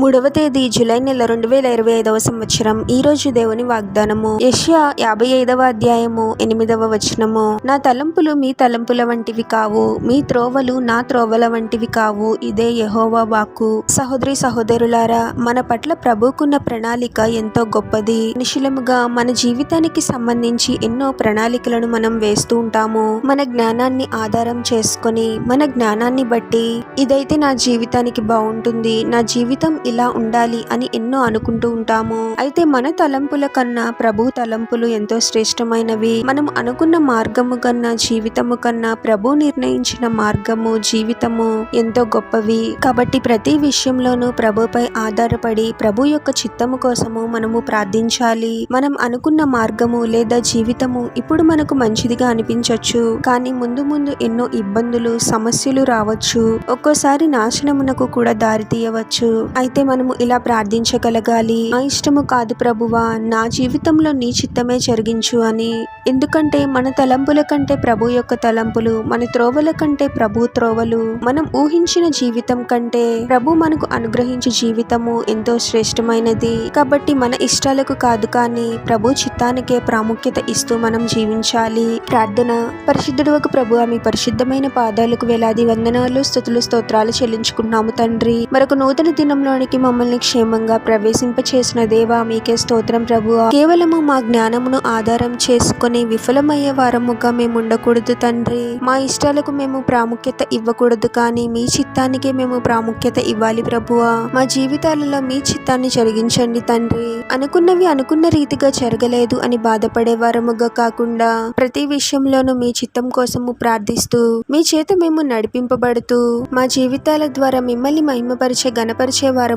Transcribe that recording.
మూడవ తేదీ జూలై నెల రెండు వేల ఇరవై ఐదవ సంవత్సరం. ఈ రోజు దేవుని వాగ్దానము. యష్యా యాభై ఐదవ అధ్యాయము ఎనిమిదవ వచనము. నా తలంపులు మీ తలంపుల వంటివి కావు. మీ త్రోవలు నా త్రోవల వంటివి కావు. ఇదే యహోవా వాక్కు. సహోదరి సహోదరులారా మన పట్ల ప్రభుకున్న ప్రణాళిక ఎంతో గొప్పది. నిశ్చలముగా మన జీవితానికి సంబంధించి ఎన్నో ప్రణాళికలను మనం వేస్తూ ఉంటాము. మన జ్ఞానాన్ని ఆధారం చేసుకొని మన జ్ఞానాన్ని బట్టి ఇదైతే నా జీవితానికి బాగుంటుంది. నా జీవితం ఇలా ఉండాలి అని ఎన్నో అనుకుంటూ ఉంటాము. అయితే మన తలంపుల కన్నా ప్రభు తలంపులు ఎంతో శ్రేష్టమైనవి. మనం అనుకున్న మార్గము కన్నా జీవితము కన్నా ప్రభు నిర్ణయించిన మార్గము జీవితము ఎంతో గొప్పవి. కాబట్టి ప్రతి విషయంలోనూ ప్రభుపై ఆధారపడి ప్రభు యొక్క చిత్తము కోసము మనము ప్రార్థించాలి. మనం అనుకున్న మార్గము లేదా జీవితము ఇప్పుడు మనకు మంచిదిగా అనిపించవచ్చు కానీ ముందు ముందు ఎన్నో ఇబ్బందులు సమస్యలు రావచ్చు. ఒక్కోసారి నాశనమునకు కూడా దారి తీయవచ్చు. అయితే మనము ఇలా ప్రార్థించగలగాలి. నా ఇష్టము కాదు ప్రభువా నా జీవితంలో నీ చిత్తమే జరిగించు అని. ఎందుకంటే మన తలంపుల కంటే ప్రభు యొక్క తలంపులు మన త్రోవల కంటే ప్రభు త్రోవలు. మనం ఊహించిన జీవితం కంటే ప్రభు మనకు అనుగ్రహించే జీవితము ఎంతో శ్రేష్టమైనది. కాబట్టి మన ఇష్టాలకు కాదు కానీ ప్రభు చిత్తానికే ప్రాముఖ్యత ఇస్తూ మనం జీవించాలి. ప్రార్థన. పరిశుద్ధుడు ఒక ప్రభు మీ పరిశుద్ధమైన పాదాలకు వేలాది వందనాలు స్థుతులు స్తోత్రాలు చెల్లించుకున్నాము తండ్రి. మరొక నూతన దినంలోని దినంలోనికి మమ్మల్ని క్షేమంగా ప్రవేశింపచేసిన దేవా మీకే స్తోత్రం ప్రభు. కేవలము మా జ్ఞానమును ఆధారం చేసుకొని విఫలమయ్యే వారముగా మేము ఉండకూడదు తండ్రి. మా ఇష్టాలకు మేము ప్రాముఖ్యత ఇవ్వకూడదు కానీ మీ చిత్తానికే మేము ప్రాముఖ్యత ఇవ్వాలి ప్రభువా మా జీవితాలలో మీ చిత్తాన్ని జరిగించండి తండ్రి. అనుకున్నవి అనుకున్న రీతిగా జరగలేదు అని బాధపడే వారముగా కాకుండా ప్రతి విషయంలోనూ మీ చిత్తం కోసము ప్రార్థిస్తూ మీ చేత మేము నడిపింపబడుతూ మా జీవితాల ద్వారా మిమ్మల్ని మహిమపరిచే గణపరిచే వారం